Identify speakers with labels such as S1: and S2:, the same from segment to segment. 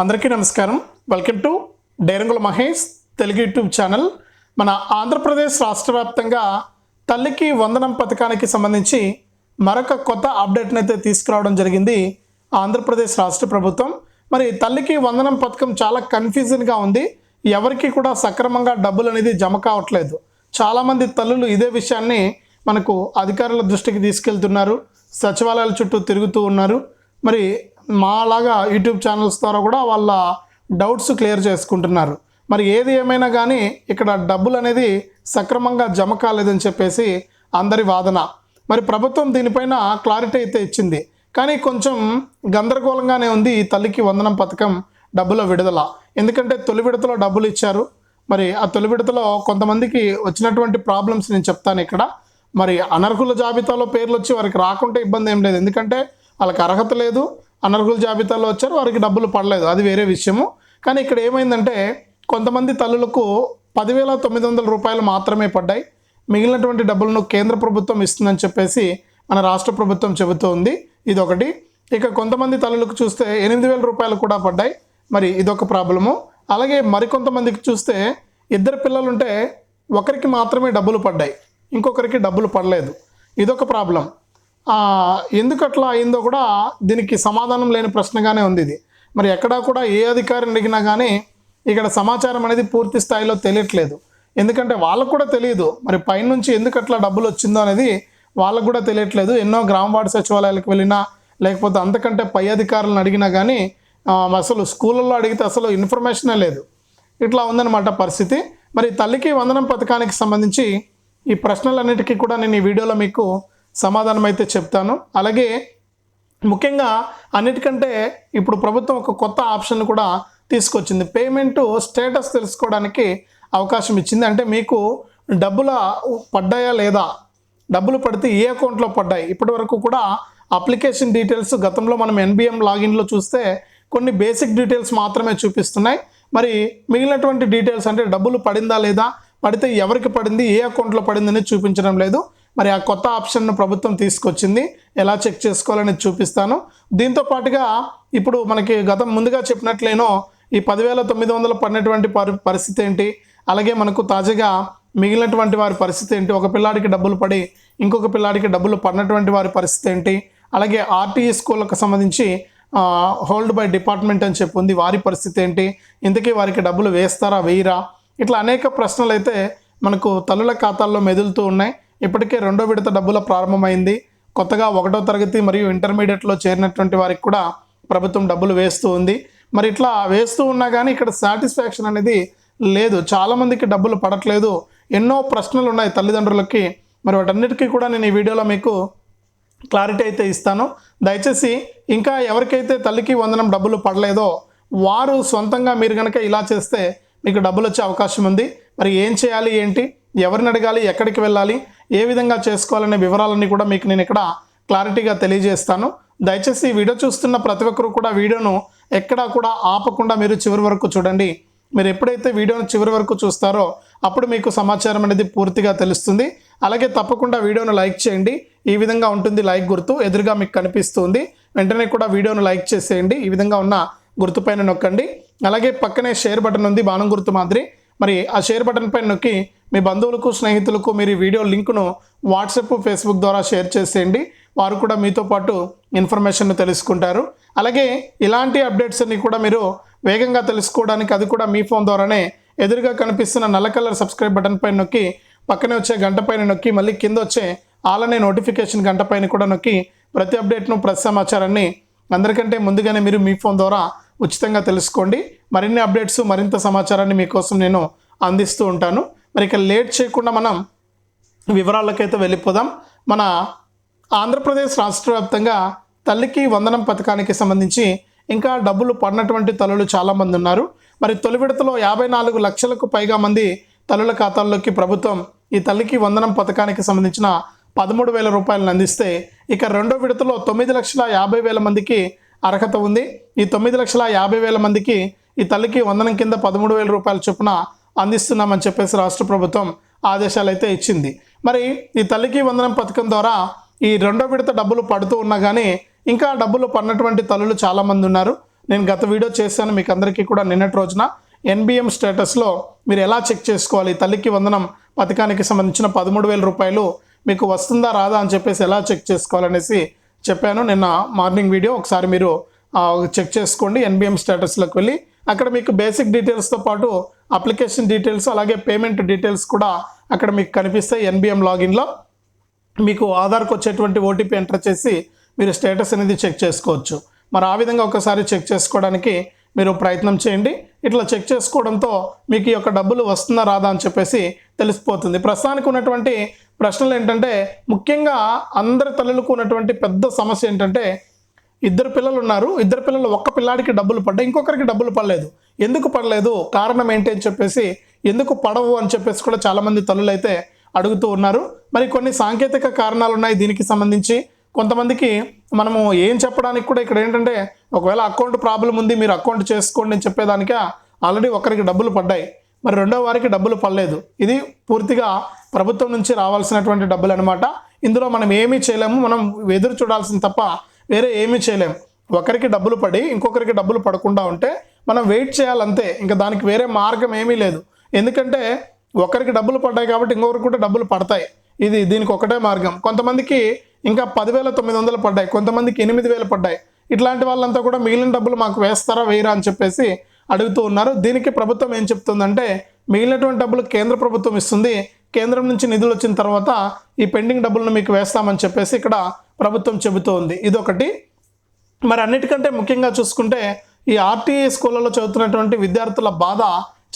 S1: అందరికీ నమస్కారం. Welcome to డైరంగుల మహేష్ తెలుగు యూట్యూబ్ ఛానల్. మన ఆంధ్రప్రదేశ్ రాష్ట్ర వ్యాప్తంగా తల్లికి వందనం పథకానికి సంబంధించి మరొక కొత్త అప్డేట్ని అయితే తీసుకురావడం జరిగింది ఆంధ్రప్రదేశ్ రాష్ట్ర ప్రభుత్వం. మరి తల్లికి వందనం పథకం చాలా కన్ఫ్యూజన్గా ఉంది. ఎవరికి కూడా సక్రమంగా డబ్బులు అనేది జమ కావట్లేదు. చాలామంది తల్లులు ఇదే విషయాన్ని మనకు అధికారుల దృష్టికి తీసుకెళ్తున్నారు. సచివాలయాల చుట్టూ తిరుగుతూ ఉన్నారు. మరి మాలాగా యూట్యూబ్ ఛానల్స్ ద్వారా కూడా వాళ్ళ డౌట్స్ క్లియర్ చేసుకుంటున్నారు. మరి ఏది ఏమైనా కానీ ఇక్కడ డబ్బులు అనేది సక్రమంగా జమ కాలేదని చెప్పేసి అందరి వాదన. మరి ప్రభుత్వం దీనిపైన క్లారిటీ అయితే ఇచ్చింది. కానీ కొంచెం గందరగోళంగానే ఉంది ఈ తల్లికి వందనం పథకం డబ్బుల విడుదల. ఎందుకంటే తొలి విడతలో డబ్బులు ఇచ్చారు. మరి ఆ తొలి విడతలో కొంతమందికి వచ్చినటువంటి ప్రాబ్లమ్స్ నేను చెప్తాను ఇక్కడ. మరి అనర్హుల జాబితాలో పేర్లు వచ్చి వారికి రాకుంటే ఇబ్బంది ఏం లేదు. ఎందుకంటే వాళ్ళకి అర్హత లేదు. అనర్హుల జాబితాలో వచ్చారు వారికి డబ్బులు పడలేదు. అది వేరే విషయము. కానీ ఇక్కడ ఏమైందంటే కొంతమంది తల్లులకు పదివేల తొమ్మిది వందల రూపాయలు మాత్రమే పడ్డాయి. మిగిలినటువంటి డబ్బులను కేంద్ర ప్రభుత్వం ఇస్తుందని చెప్పేసి మన రాష్ట్ర ప్రభుత్వం చెబుతోంది ఇది ఇదొకటి. ఇక కొంతమంది తల్లులకు చూస్తే ఎనిమిది వేల రూపాయలు కూడా పడ్డాయి. మరి ఇదొక ప్రాబ్లము. అలాగే మరికొంతమందికి చూస్తే ఇద్దరు పిల్లలుంటే ఒకరికి మాత్రమే డబ్బులు పడ్డాయి. ఇంకొకరికి డబ్బులు పడలేదు. ఇదొక ప్రాబ్లం. ఎందుకు అట్లా అయిందో కూడా దీనికి సమాధానం లేని ప్రశ్నగానే ఉంది ఇది. మరి ఎక్కడా కూడా ఏ అధికారిని అడిగినా కానీ ఇక్కడ సమాచారం అనేది పూర్తి స్థాయిలో తెలియట్లేదు. ఎందుకంటే వాళ్ళకు కూడా తెలియదు. మరి పైనుంచి ఎందుకు అట్లా డబ్బులు వచ్చిందో అనేది వాళ్ళకు కూడా తెలియట్లేదు. ఎన్నో గ్రామ వార్డు సచివాలయాలకు వెళ్ళినా లేకపోతే అంతకంటే పై అధికారులను అడిగినా కానీ అసలు స్కూళ్ళల్లో అడిగితే అసలు ఇన్ఫర్మేషనే లేదు. ఇట్లా ఉందన్నమాట పరిస్థితి. మరి తల్లికి వందనం పథకానికి సంబంధించి ఈ ప్రశ్నలన్నిటికీ కూడా నేను ఈ వీడియోలో మీకు సమాధానం అయితే చెప్తాను. అలాగే ముఖ్యంగా అన్నిటికంటే ఇప్పుడు ప్రభుత్వం ఒక కొత్త ఆప్షన్ కూడా తీసుకొచ్చింది. పేమెంట్ స్టేటస్ తెలుసుకోవడానికి అవకాశం ఇచ్చింది. అంటే మీకు డబ్బుల పడ్డాయా లేదా? డబ్బులు పడితే ఏ అకౌంట్లో పడ్డాయి? ఇప్పటి వరకు కూడా అప్లికేషన్ డీటెయిల్స్ గతంలో మనం ఎన్బిఎం లాగిన్లో చూస్తే కొన్ని బేసిక్ డీటెయిల్స్ మాత్రమే చూపిస్తున్నాయి. మరి మిగిలినటువంటి డీటెయిల్స్ అంటే డబ్బులు పడిందా లేదా? పడితే ఎవరికి పడింది? ఏ అకౌంట్లో పడిందని చూపించడం లేదు. మరి ఆ కొత్త ఆప్షన్ను ప్రభుత్వం తీసుకొచ్చింది. ఎలా చెక్ చేసుకోవాలనేది చూపిస్తాను. దీంతో పాటుగా ఇప్పుడు మనకి గతం ముందుగా చెప్పినట్లేనో ఈ పదివేల తొమ్మిది వందలు పడినటువంటి పరి పరిస్థితి ఏంటి? అలాగే మనకు తాజాగా మిగిలినటువంటి వారి పరిస్థితి ఏంటి? ఒక పిల్లాడికి డబ్బులు పడి ఇంకొక పిల్లాడికి డబ్బులు పడినటువంటి వారి పరిస్థితి ఏంటి? అలాగే ఆర్టీఈ స్కూళ్ళకు సంబంధించి హోల్డ్ బై డిపార్ట్మెంట్ అని చెప్పి ఉంది వారి పరిస్థితి ఏంటి? ఇంతకీ వారికి డబ్బులు వేస్తారా వేయరా? ఇట్లా అనేక ప్రశ్నలు అయితే మనకు తల్లుల ఖాతాల్లో మెదులుతూ ఉన్నాయి. ఇప్పటికే రెండో విడత డబ్బుల ప్రారంభమైంది. కొత్తగా ఒకటో తరగతి మరియు ఇంటర్మీడియట్లో చేరినటువంటి వారికి కూడా ప్రభుత్వం డబ్బులు వేస్తూ ఉంది. మరి ఇట్లా వేస్తూ ఉన్నా కానీ ఇక్కడ సాటిస్ఫాక్షన్ అనేది లేదు. చాలామందికి డబ్బులు పడట్లేదు. ఎన్నో ప్రశ్నలు ఉన్నాయి తల్లిదండ్రులకి. మరి వాటన్నిటికీ కూడా నేను ఈ వీడియోలో మీకు క్లారిటీ అయితే ఇస్తాను. దయచేసి ఇంకా ఎవరికైతే తల్లికి వందనం డబ్బులు పడలేదో వారు సొంతంగా మీరు కనుక ఇలా చేస్తే మీకు డబ్బులు వచ్చే అవకాశం ఉంది. మరి ఏం చేయాలి ఏంటి? ఎవరిని అడగాలి ఎక్కడికి వెళ్ళాలి? ఏ విధంగా చేసుకోవాలనే వివరాలన్నీ కూడా మీకు నేను ఇక్కడ క్లారిటీగా తెలియజేస్తాను. దయచేసి ఈ వీడియో చూస్తున్న ప్రతి ఒక్కరు కూడా వీడియోను ఎక్కడా కూడా ఆపకుండా మీరు చివరి వరకు చూడండి. మీరు ఎప్పుడైతే వీడియోను చివరి వరకు చూస్తారో అప్పుడు మీకు సమాచారం అనేది పూర్తిగా తెలుస్తుంది. అలాగే తప్పకుండా వీడియోను లైక్ చేయండి. ఈ విధంగా ఉంటుంది లైక్ గుర్తు ఎదురుగా మీకు కనిపిస్తుంది. వెంటనే కూడా వీడియోను లైక్ చేసేయండి. ఈ విధంగా ఉన్న గుర్తుపైన నొక్కండి. అలాగే పక్కనే షేర్ బటన్ ఉంది బాణం గుర్తు మాదిరి. మరి ఆ షేర్ బటన్ పైన నొక్కి మీ బంధువులకు స్నేహితులకు మీరు ఈ వీడియో లింకును వాట్సాప్ ఫేస్బుక్ ద్వారా షేర్ చేసేయండి. వారు కూడా మీతో పాటు ఇన్ఫర్మేషన్ను తెలుసుకుంటారు. అలాగే ఇలాంటి అప్డేట్స్ అన్ని కూడా మీరు వేగంగా తెలుసుకోవడానికి అది కూడా మీ ఫోన్ ద్వారానే ఎదురుగా కనిపిస్తున్న నల్ల కలర్ సబ్స్క్రైబ్ బటన్ పైన నొక్కి పక్కనే వచ్చే గంట పైన నొక్కి మళ్ళీ కింద వచ్చే ఆలనే నోటిఫికేషన్ గంట పైన కూడా నొక్కి ప్రతి అప్డేట్ను ప్రతి సమాచారాన్ని అందరికంటే ముందుగానే మీరు మీ ఫోన్ ద్వారా ఉచితంగా తెలుసుకోండి. మరిన్ని అప్డేట్స్ మరింత సమాచారాన్ని మీకోసం నేను అందిస్తూ ఉంటాను. మరి ఇక లేట్ చేయకుండా మనం వివరాలకైతే వెళ్ళిపోదాం. మన ఆంధ్రప్రదేశ్ రాష్ట్ర వ్యాప్తంగా తల్లికి వందనం పథకానికి సంబంధించి ఇంకా డబ్బులు పడినటువంటి తల్లులు చాలామంది ఉన్నారు. మరి తొలి విడతలో యాభై నాలుగు లక్షలకు పైగా మంది తల్లుల ఖాతాల్లోకి ప్రభుత్వం ఈ తల్లికి వందనం పథకానికి సంబంధించిన పదమూడు వేల రూపాయలను అందిస్తే ఇక రెండో విడతలో తొమ్మిది లక్షల యాభై వేల మందికి అర్హత ఉంది. ఈ తొమ్మిది లక్షల యాభై వేల మందికి ఈ తల్లికి వందనం కింద పదమూడు వేల రూపాయల చొప్పున అందిస్తున్నామని చెప్పేసి రాష్ట్ర ప్రభుత్వం ఆదేశాలు అయితే ఇచ్చింది. మరి ఈ తల్లికి వందనం పథకం ద్వారా ఈ రెండో విడత డబ్బులు పడుతూ ఉన్నా కానీ ఇంకా డబ్బులు పడినటువంటి తల్లులు చాలామంది ఉన్నారు. నేను గత వీడియో చేశాను మీకు అందరికీ కూడా నిన్నటి రోజున. ఎన్బిఎం స్టేటస్లో మీరు ఎలా చెక్ చేసుకోవాలి? తల్లికి వందనం పథకానికి సంబంధించిన పదమూడు వేల రూపాయలు మీకు వస్తుందా రాదా అని చెప్పేసి ఎలా చెక్ చేసుకోవాలనేసి చెప్పాను. నిన్న మార్నింగ్ వీడియో ఒకసారి మీరు చెక్ చేసుకోండి. ఎన్బిఎం స్టేటస్లోకి వెళ్ళి అక్కడ మీకు బేసిక్ డీటెయిల్స్తో పాటు అప్లికేషన్ డీటెయిల్స్ అలాగే పేమెంట్ డీటెయిల్స్ కూడా అక్కడ మీకు కనిపిస్తాయి ఎన్బిఎం లాగిన్లో. మీకు ఆధార్కి వచ్చేటువంటి ఓటీపీ ఎంటర్ చేసి మీరు స్టేటస్ అనేది చెక్ చేసుకోవచ్చు. మరి ఆ విధంగా ఒకసారి చెక్ చేసుకోవడానికి మీరు ప్రయత్నం చేయండి. ఇట్లా చెక్ చేసుకోవడంతో మీకు ఈ యొక్క డబ్బులు వస్తుందా రాదా అని చెప్పేసి తెలిసిపోతుంది. ప్రస్తుతానికి ఉన్నటువంటి ప్రశ్నలు ఏంటంటే ముఖ్యంగా అందరి తల్లులకు ఉన్నటువంటి పెద్ద సమస్య ఏంటంటే ఇద్దరు పిల్లలు ఉన్నారు. ఇద్దరు పిల్లలు ఒక్క పిల్లాడికి డబ్బులు పడ్డాయి ఇంకొకరికి డబ్బులు పడలేదు. ఎందుకు పడలేదు? కారణం ఏంటి అని చెప్పేసి ఎందుకు పడవు అని చెప్పేసి కూడా చాలామంది తల్లులు అయితే అడుగుతూ ఉన్నారు. మరి కొన్ని సాంకేతిక కారణాలు ఉన్నాయి దీనికి సంబంధించి. కొంతమందికి మనము ఏం చెప్పడానికి కూడా ఇక్కడ ఏంటంటే ఒకవేళ అకౌంట్ ప్రాబ్లం ఉంది మీరు అకౌంట్ చేసుకోండి అని చెప్పేదానికే ఆల్రెడీ ఒకరికి డబ్బులు పడ్డాయి. మరి రెండో వారికి డబ్బులు పడలేదు. ఇది పూర్తిగా ప్రభుత్వం నుంచి రావాల్సినటువంటి డబ్బులు అనమాట ఇందులో మనం ఏమీ చేయలేము. మనం ఎదురు చూడాల్సింది తప్ప వేరే ఏమీ చేయలేము ఒకరికి డబ్బులు పడి ఇంకొకరికి డబ్బులు పడకుండా ఉంటే మనం వెయిట్ చేయాలంతే ఇంకా దానికి వేరే మార్గం ఏమీ లేదు. ఎందుకంటే ఒకరికి డబ్బులు పడ్డాయి కాబట్టి ఇంకొకరికి కూడా డబ్బులు పడతాయి. ఇది దీనికి ఒకటే మార్గం. కొంతమందికి ఇంకా పదివేల తొమ్మిది వందలు పడ్డాయి కొంతమందికి ఎనిమిది వేలు పడ్డాయి. ఇట్లాంటి వాళ్ళంతా కూడా మిగిలిన డబ్బులు మాకు వేస్తారా వేయరా అని చెప్పేసి అడుగుతూ ఉన్నారు. దీనికి ప్రభుత్వం ఏం చెప్తుందంటే మిగిలినటువంటి డబ్బులు కేంద్ర ప్రభుత్వం ఇస్తుంది. కేంద్రం నుంచి నిధులు వచ్చిన తర్వాత ఈ పెండింగ్ డబ్బులను మీకు వేస్తామని చెప్పేసి ఇక్కడ ప్రభుత్వం చెబుతూ ఉంది ఇదొకటి. మరి అన్నిటికంటే ముఖ్యంగా చూసుకుంటే ఈ ఆర్టీఈ స్కూళ్ళలో చదువుతున్నటువంటి విద్యార్థుల బాధ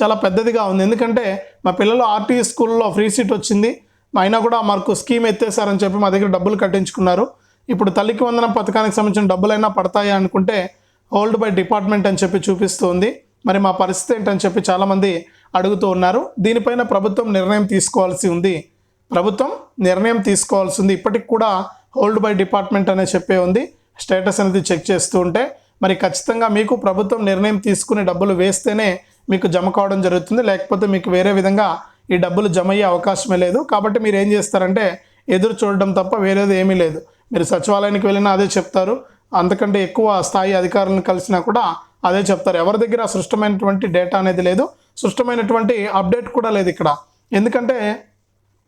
S1: చాలా పెద్దదిగా ఉంది. ఎందుకంటే మా పిల్లలు ఆర్టీఈ స్కూల్లో ఫ్రీ సీట్ వచ్చింది. అయినా కూడా మాకు స్కీమ్ ఎత్తేసారని చెప్పి మా దగ్గర డబ్బులు కట్టించుకున్నారు. ఇప్పుడు తల్లికి వందనం పథకానికి సంబంధించిన డబ్బులైనా పడతాయా అనుకుంటే హోల్డ్ బై డిపార్ట్మెంట్ అని చెప్పి చూపిస్తుంది. మరి మా పరిస్థితి ఏంటని చెప్పి చాలామంది అడుగుతూ ఉన్నారు. దీనిపైన ప్రభుత్వం నిర్ణయం తీసుకోవాల్సి ఉంది. ప్రభుత్వం నిర్ణయం తీసుకోవాల్సి ఉంది. ఇప్పటికి కూడా హోల్డ్ బై డిపార్ట్మెంట్ అనే చెప్పే ఉంది. స్టేటస్ అనేది చెక్ చేస్తూ ఉంటే మరి ఖచ్చితంగా మీకు ప్రభుత్వం నిర్ణయం తీసుకుని డబ్బులు వేస్తేనే మీకు జమ కావడం జరుగుతుంది. లేకపోతే మీకు వేరే విధంగా ఈ డబ్బులు జమ అయ్యే అవకాశమే లేదు. కాబట్టి మీరు ఏం చేస్తారంటే ఎదురు చూడడం తప్ప వేరేది ఏమీ లేదు. మీరు సచివాలయానికి వెళ్ళినా అదే చెప్తారు. అంతకంటే ఎక్కువ స్థాయి అధికారులను కలిసినా కూడా అదే చెప్తారు. ఎవరి దగ్గర సృష్టమైనటువంటి డేటా అనేది లేదు. సృష్టమైనటువంటి అప్డేట్ కూడా లేదు ఇక్కడ. ఎందుకంటే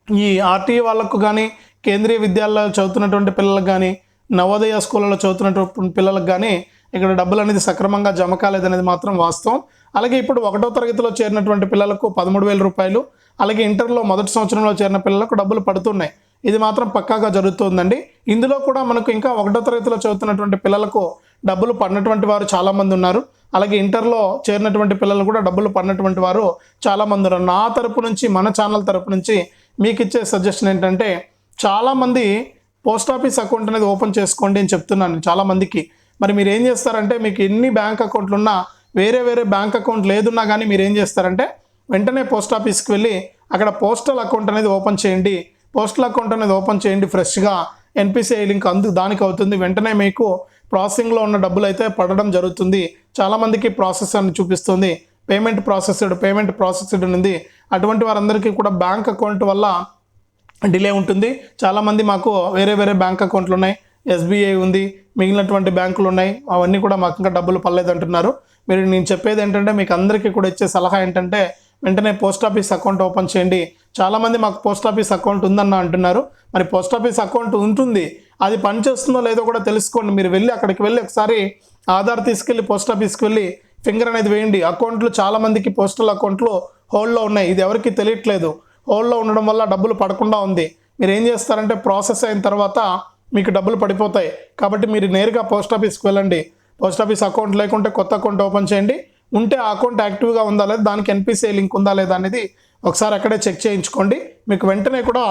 S1: ఈ ఆర్టీఈ వాళ్ళకు కానీ కేంద్రీయ విద్యాలయాలు చదువుతున్నటువంటి పిల్లలకు కానీ నవోదయ స్కూళ్ళలో చదువుతున్నటువంటి పిల్లలకు కానీ ఇక్కడ డబ్బులు అనేది సక్రమంగా జమ కాలేదనేది మాత్రం వాస్తవం. అలాగే ఇప్పుడు ఒకటో తరగతిలో చేరినటువంటి పిల్లలకు పదమూడు వేల రూపాయలు అలాగే ఇంటర్లో మొదటి సంవత్సరంలో చేరిన పిల్లలకు డబ్బులు పడుతున్నాయి. ఇది మాత్రం పక్కాగా జరుగుతుందండి. ఇందులో కూడా మనకు ఇంకా ఒకటో తరగతిలో చదువుతున్నటువంటి పిల్లలకు డబ్బులు పడినటువంటి వారు చాలామంది ఉన్నారు. అలాగే ఇంటర్లో చేరినటువంటి పిల్లలు కూడా డబ్బులు పడినటువంటి వారు చాలామంది ఉన్నారు. నా తరపు నుంచి మన ఛానల్ తరపు నుంచి మీకు ఇచ్చే సజెషన్ ఏంటంటే చాలామంది పోస్ట్ ఆఫీస్ అకౌంట్ అనేది ఓపెన్ చేసుకోండి అని చెప్తున్నాను చాలామందికి. మరి మీరు ఏం చేస్తారంటే మీకు ఎన్ని బ్యాంక్ అకౌంట్లు ఉన్నా వేరే వేరే బ్యాంక్ అకౌంట్ లేదున్నా కానీ మీరు ఏం చేస్తారంటే వెంటనే పోస్ట్ ఆఫీస్కి వెళ్ళి అక్కడ పోస్టల్ అకౌంట్ అనేది ఓపెన్ చేయండి. పోస్టల్ అకౌంట్ అనేది ఓపెన్ చేయండి ఫ్రెష్గా. ఎన్పిసిఐ లింక్ అందు దానికి అవుతుంది. వెంటనే మీకు ప్రాసెసింగ్లో ఉన్న డబ్బులు అయితే పడడం జరుగుతుంది. చాలామందికి ప్రాసెస్ అని చూపిస్తుంది. పేమెంట్ ప్రాసెస్డ్ పేమెంట్ ప్రాసెస్డ్ ఉంది. అటువంటి వారందరికీ కూడా బ్యాంక్ అకౌంట్ వల్ల డిలే ఉంటుంది. చాలామంది మాకు వేరే వేరే బ్యాంక్ అకౌంట్లు ఉన్నాయి. ఎస్బీఐ ఉంది మిగిలినటువంటి బ్యాంకులు ఉన్నాయి అవన్నీ కూడా మాకు ఇంకా డబ్బులు పర్లేదు అంటున్నారు. మీరు నేను చెప్పేది ఏంటంటే మీకు అందరికీ కూడా ఇచ్చే సలహా ఏంటంటే వెంటనే పోస్ట్ ఆఫీస్ అకౌంట్ ఓపెన్ చేయండి. చాలామంది మాకు పోస్ట్ ఆఫీస్ అకౌంట్ ఉందన్న అంటున్నారు. మరి పోస్ట్ ఆఫీస్ అకౌంట్ ఉంటుంది అది పనిచేస్తుందో లేదో కూడా తెలుసుకోండి. మీరు వెళ్ళి అక్కడికి వెళ్ళి ఒకసారి ఆధార్ తీసుకెళ్ళి పోస్ట్ ఆఫీస్కి వెళ్ళి ఫింగర్ అనేది వేయండి. అకౌంట్లు చాలామందికి పోస్టల్ అకౌంట్లు హోల్డ్లో ఉన్నాయి. ఇది ఎవరికి తెలియట్లేదు. హోల్డ్లో ఉండడం వల్ల డబ్బులు పడకుండా ఉంది. మీరు ఏం చేస్తారంటే ప్రాసెస్ అయిన తర్వాత మీకు డబ్బులు పడిపోతాయి. కాబట్టి మీరు నేరుగా పోస్ట్ ఆఫీస్కి వెళ్ళండి. పోస్ట్ ఆఫీస్ అకౌంట్ లేకుంటే కొత్త అకౌంట్ ఓపెన్ చేయండి. ఉంటే ఆ అకౌంట్ యాక్టివ్గా ఉందా లేదా దానికి ఎన్పిసిఐ లింక్ ఉందా లేదా అనేది ఒకసారి అక్కడే చెక్ చేయించుకోండి. మీకు వెంటనే కూడా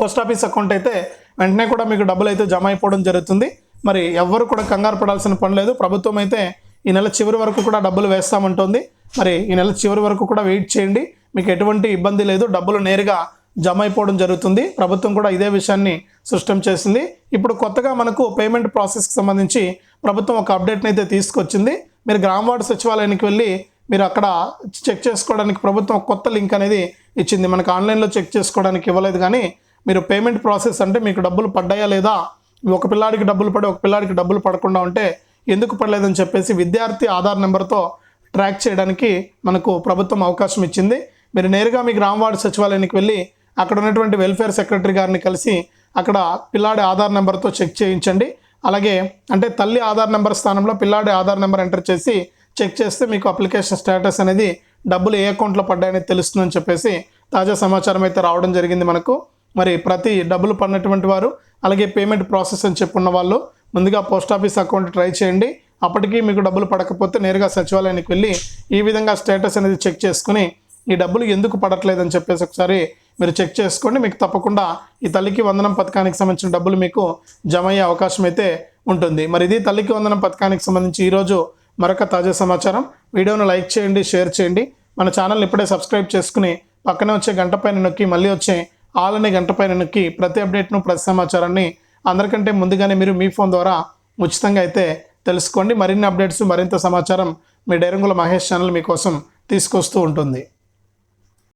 S1: పోస్ట్ ఆఫీస్ అకౌంట్ అయితే వెంటనే కూడా మీకు డబ్బులు అయితే జమ అయిపోవడం జరుగుతుంది. మరి ఎవ్వరు కూడా కంగారు పడాల్సిన పని లేదు. ప్రభుత్వం అయితే ఈ నెల చివరి వరకు కూడా డబ్బులు వేస్తామంటుంది. మరి ఈ నెల చివరి వరకు కూడా వెయిట్ చేయండి. మీకు ఎటువంటి ఇబ్బంది లేదు. డబ్బులు నేరుగా జమ అయిపోవడం జరుగుతుంది. ప్రభుత్వం కూడా ఇదే విషయాన్ని సృష్టం చేసింది. ఇప్పుడు కొత్తగా మనకు పేమెంట్ ప్రాసెస్కి సంబంధించి ప్రభుత్వం ఒక అప్డేట్ని అయితే తీసుకొచ్చింది. మీరు గ్రామ వార్డు సచివాలయానికి వెళ్ళి మీరు అక్కడ చెక్ చేసుకోవడానికి ప్రభుత్వం కొత్త లింక్ అనేది ఇచ్చింది. మనకు ఆన్లైన్లో చెక్ చేసుకోవడానికి ఇవ్వలేదు కానీ మీరు పేమెంట్ ప్రాసెస్ అంటే మీకు డబ్బులు పడ్డాయా లేదా ఒక పిల్లాడికి డబ్బులు పడి ఒక పిల్లాడికి డబ్బులు పడకుండా ఉంటే ఎందుకు పడలేదని చెప్పేసి విద్యార్థి ఆధార్ నెంబర్తో ట్రాక్ చేయడానికి మనకు ప్రభుత్వం అవకాశం ఇచ్చింది. మీరు నేరుగా మీ గ్రామ వార్డు సచివాలయానికి వెళ్ళి అక్కడ ఉన్నటువంటి వెల్ఫేర్ సెక్రటరీ గారిని కలిసి అక్కడ పిల్లాడి ఆధార్ నెంబర్తో చెక్ చేయించండి. అలాగే అంటే తల్లి ఆధార్ నెంబర్ స్థానంలో పిల్లాడి ఆధార్ నెంబర్ ఎంటర్ చేసి చెక్ చేస్తే మీకు అప్లికేషన్ స్టేటస్ అనేది డబ్బులు ఏ అకౌంట్లో పడ్డాయని తెలుస్తుందని చెప్పేసి తాజా సమాచారం అయితే రావడం జరిగింది మనకు. మరి ప్రతి డబ్బులు పడినటువంటి వారు అలాగే పేమెంట్ ప్రాసెస్ అని చెప్పున్న వాళ్ళు ముందుగా పోస్ట్ ఆఫీస్ అకౌంట్ ట్రై చేయండి. అప్పటికీ మీకు డబ్బులు పడకపోతే నేరుగా సచివాలయానికి వెళ్ళి ఈ విధంగా స్టేటస్ అనేది చెక్ చేసుకుని ఈ డబ్బులు ఎందుకు పడట్లేదని చెప్పేసి ఒకసారి మీరు చెక్ చేసుకోండి. మీకు తప్పకుండా ఈ తల్లికి వందనం పథకానికి సంబంధించిన డబ్బులు మీకు జమ అయ్యే అవకాశం అయితే ఉంటుంది. మరి ఇది తల్లికి వందనం పథకానికి సంబంధించి ఈరోజు మరొక తాజా సమాచారం. వీడియోను లైక్ చేయండి షేర్ చేయండి. మన ఛానల్ ఇప్పుడే సబ్స్క్రైబ్ చేసుకుని పక్కనే వచ్చే గంట పైన నొక్కి మళ్ళీ వచ్చే ఆల్ అనే గంట పైన నొక్కి ప్రతి అప్డేట్ను ప్రతి సమాచారాన్ని అందరికంటే ముందుగానే మీరు మీ ఫోన్ ద్వారా ఉచితంగా అయితే తెలుసుకోండి. మరిన్ని అప్డేట్స్ మరింత సమాచారం మీ డైరంగుల మహేష్ ఛానల్ మీకోసం తీసుకొస్తూ ఉంటుంది.